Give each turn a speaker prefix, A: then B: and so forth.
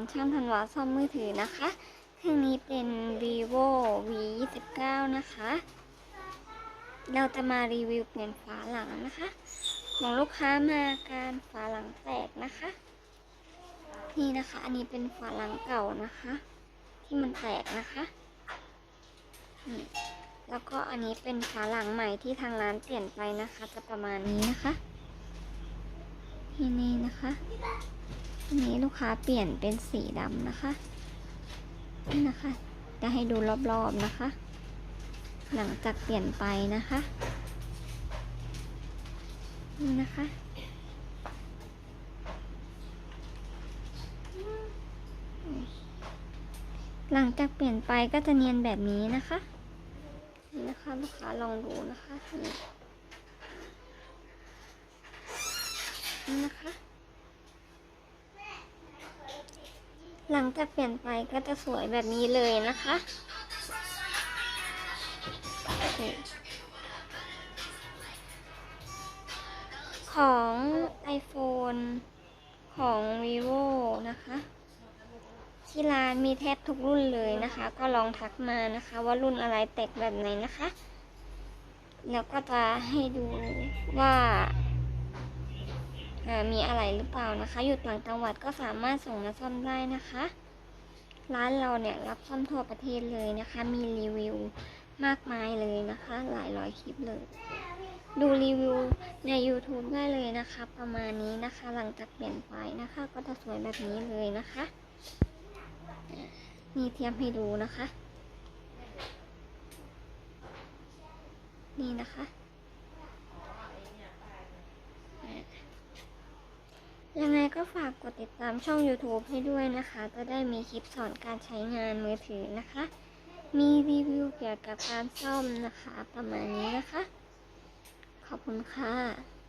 A: านช่างธันวาซ่อมมือถือนะคะ เครื่องนี้เป็น vivo v 2 9นะคะ เราจะมารีวิวเปลี่ยนฝาหลังนะคะ ของลูกค้ามาการฝาหลังแตกนะคะ นี่นะคะ อันนี้เป็นฝาหลังเก่านะคะ ที่มันแตกนะคะนี่แล้วก็อันนี้เป็นฝาหลังใหม่ที่ทางร้านเปลี่ยนไปนะคะ จะประมาณนี้นะคะ ที่นี่นะคะ อันนี้ลูกค้าเปลี่ยนเป็นสีดำนะคะนี่นะคะ จะให้ดูรอบๆนะคะ หลังจากเปลี่ยนไปนะคะ นี่นะคะหลังจากเปลี่ยนไปก็จะเนียนแบบนี้นะคะ นี่นะคะลูกค้าลองดูนะคะนี่นี่นะคะ หลังจากเปลี่ยนไปก็จะสวยแบบนี้เลยนะคะของ iPhone ของ vivo นะคะ ที่ร้านมีแทบทุกรุ่นเลยนะคะ ก็ลองทักมานะคะว่ารุ่นอะไรแตกแบบไหนนะคะ แล้วก็จะให้ดูว่า มีอะไรหรือเปล่านะคะ อยู่ต่างจังหวัดก็สามารถส่งมาซ่อมได้นะคะ ร้านเราเนี่ยรับซ่อมทั่วประเทศเลยนะคะ มีรีวิวมากมายเลยนะคะ หลายร้อยคลิปเลย ดูรีวิวใน YouTube ได้เลยนะคะ ประมาณนี้นะคะ หลังจากเปลี่ยนไปนะคะ ก็จะสวยแบบนี้เลยนะคะนี่เทียมให้ดูนะคะ นี่นะคะ ยังไงก็ฝากกดติดตามช่อง YouTube ให้ด้วยนะคะ จะได้มีคลิปสอนการใช้งานมือถือนะคะ มีรีวิวเกี่ยวกับการซ่อมนะคะ ประมาณนี้นะคะ ขอบคุณค่ะ